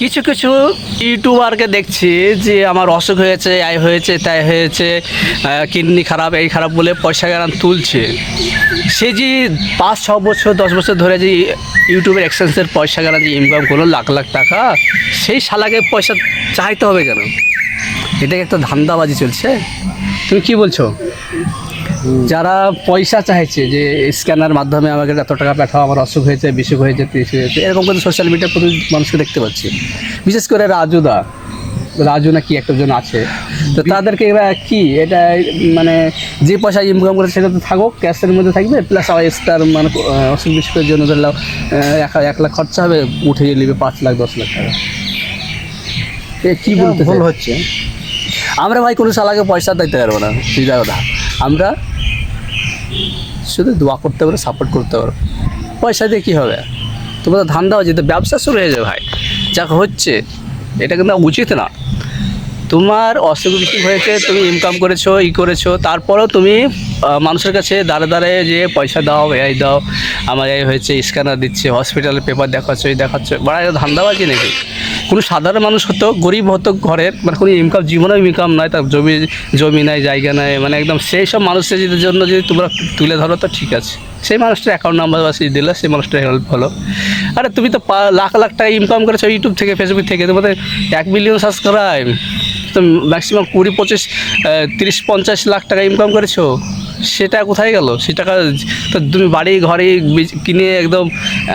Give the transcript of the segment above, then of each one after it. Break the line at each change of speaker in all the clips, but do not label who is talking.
কিছু কিছু ইউটিউবারকে দেখছি যে আমার অসুখ হয়েছে এই হয়েছে, তাই হয়েছে কিডনি খারাপ, এই খারাপ বলে পয়সা গান তুলছে। সে যে পাঁচ, ছ বছর, দশ বছর ধরে যে ইউটিউবের এক্সচেঞ্জের পয়সা গানা যে ইনকাম করল, লাখ লাখ টাকা, সেই শালাকে পয়সা চাইতে হবে কেন? এটা একটা ধান্দাবাজি চলছে। তুমি কি বলছো? যারা পয়সা চাইছে যে স্ক্যানার মাধ্যমে আমাকে এত টাকা পাঠাও আমার অসুখ হয়েছে বিসুখ হয়েছে তিরিশ হয়েছে এরকম করে সোশ্যাল মিডিয়া প্রতি মানুষকে দেখতে পাচ্ছি। বিশেষ করে রাজুদা রাজু না কি একটা জন আছে। তো তাদেরকে এবার কি? এটা মানে যে পয়সা ইনকাম করে সেটা তো থাকুক ক্যাশের মধ্যে থাকবে প্লাস আবার এক্সট্রার মানে অসুখ বিসুখের জন্য ধরলাম এক এক লাখ খরচা হবে উঠে নেবে পাঁচ লাখ দশ লাখ টাকা। এ কি বলতে
ভুল হচ্ছে।
আমরা ভাই কোনো শালাকে পয়সা দিতে পারব না সিধা কথা আমরা শুধু দোয়া করতে পারো সাপোর্ট করতে পারো। পয়সা দিয়ে কী হবে? তোমার তো ধান্দা হচ্ছে তো ব্যবসা শুরু হয়ে যাবে ভাই। যা হচ্ছে, এটা কিন্তু উচিত না। তোমার অসুখ বিসুখ হয়েছে, তুমি ইনকাম করেছ, ই করেছ, তারপরেও তুমি মানুষের কাছে দাঁড়ে দাঁড়ে যে পয়সা দাও এই দাও, আমার এই হয়েছে স্ক্যানার দিচ্ছে হসপিটালে পেপার দেখাচ্ছ, এই দেখাচ্ছ বড় ধান্দাবাজি নাকি? কোনো সাধারণ মানুষ হতো, গরিব হতো ঘরের মানে কোনো ইনকাম জীবনেও ইনকাম নয় তার জমি জমি নাই, জায়গা নাই মানে একদম সেই সব মানুষের জন্য যদি তোমরা তুলে ধরো তো ঠিক আছে। সেই মানুষটার অ্যাকাউন্ট নাম্বার বা সেই দিলে, সেই মানুষটা হেল্প হলো। আরে তুমি তো লাখ লাখ টাকা ইনকাম করেছ ইউটিউব থেকে ফেসবুক থেকে, তোমাদের এক মিলিয়ন সাবস্ক্রাইব তো ম্যাক্সিমাম কুড়ি, পঁচিশ তিরিশ, পঞ্চাশ লাখ টাকা ইনকাম করেছ। সেটা কোথায় গেল? সে টাকা তো তুমি বাড়ি ঘরে কিনে একদম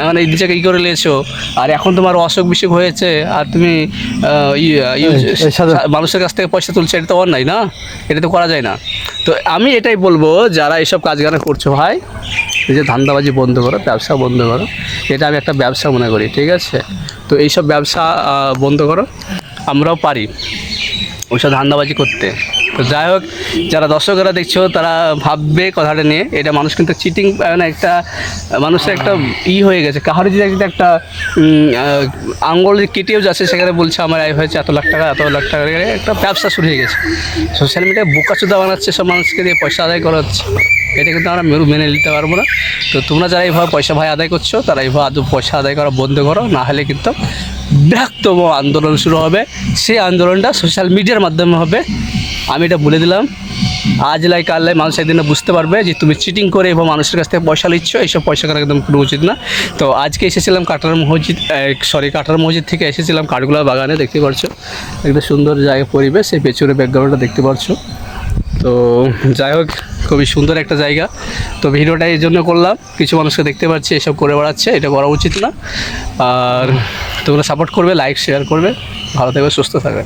মানে নিজেকে ই করে নিয়েছো। আর এখন তোমার অসুখ বিসুখ হয়েছে আর তুমি মানুষের কাছ থেকে পয়সা তুলছে এটা তো অন্যায় না? এটা তো করা যায় না। তো আমি এটাই বলব যারা এইসব কাজগানা করছ ভাই এই যে ধান্দাবাজি বন্ধ করো ব্যবসা বন্ধ করো এটা আমি একটা ব্যবসা মনে করি ঠিক আছে? তো এইসব ব্যবসা বন্ধ করো আমরাও পারি। ওইসব ধান্দাবাজি করতে। তো যাই হোক, যারা দর্শকরা দেখছ, তারা ভাববে কথাটা নিয়ে, এটা মানুষ কিন্তু চিটিং মানে একটা, মানুষের একটা ই হয়ে গেছে। কাহার যদি একটা একটা আঙ্গুল কেটেও যাচ্ছে, সেখানে বলছে, আমার এই হয়েছে এত লাখ টাকা, এত লাখ টাকা একটা ব্যবসা শুরু হয়ে গেছে। সোশ্যাল মিডিয়ায় বোকাচুদা বানাচ্ছে সব মানুষকে দিয়ে পয়সা আদায় করা হচ্ছে। এটা কিন্তু আমরা মেরু মেনে নিতে পারব না। তো তোমরা যারা এইভাবে পয়সা ভাই আদায় করছ, তারা এইভাবে আদৌ পয়সা আদায় করা বন্ধ করো, না হলে কিন্তু বৃহত্তম আন্দোলন শুরু হবে। সেই আন্দোলনটা সোশ্যাল মিডিয়ার মাধ্যমে হবে। আমি এটা বলে দিলাম। আজ লাই কাল লাই মানুষ একদিনে বুঝতে পারবে যে তুমি চিটিং করে এবং মানুষের কাছ থেকে পয়সা নিচ্ছ, এইসব পয়সা করা একদম কোনো উচিত না। তো আজকে এসেছিলাম কাটার মসজিদ সরি কাটার মসজিদ থেকে এসেছিলাম কাঠগুলা বাগানে, দেখতে পাচ্ছ একটা সুন্দর জায়গা পরিবেশ সেই পেছনে ব্যাকগ্রাউন্ডটা দেখতে পাচ্ছ তো যাই হোক খুবই সুন্দর একটা জায়গা। তো ভিডিওটা এই জন্য করলাম, কিছু মানুষকে দেখতে পাচ্ছি, এসব করে বেড়াচ্ছে, এটা করা উচিত না। আর তোমরা সাপোর্ট করবে লাইক শেয়ার করবে। ভালো থাকবে সুস্থ থাকবে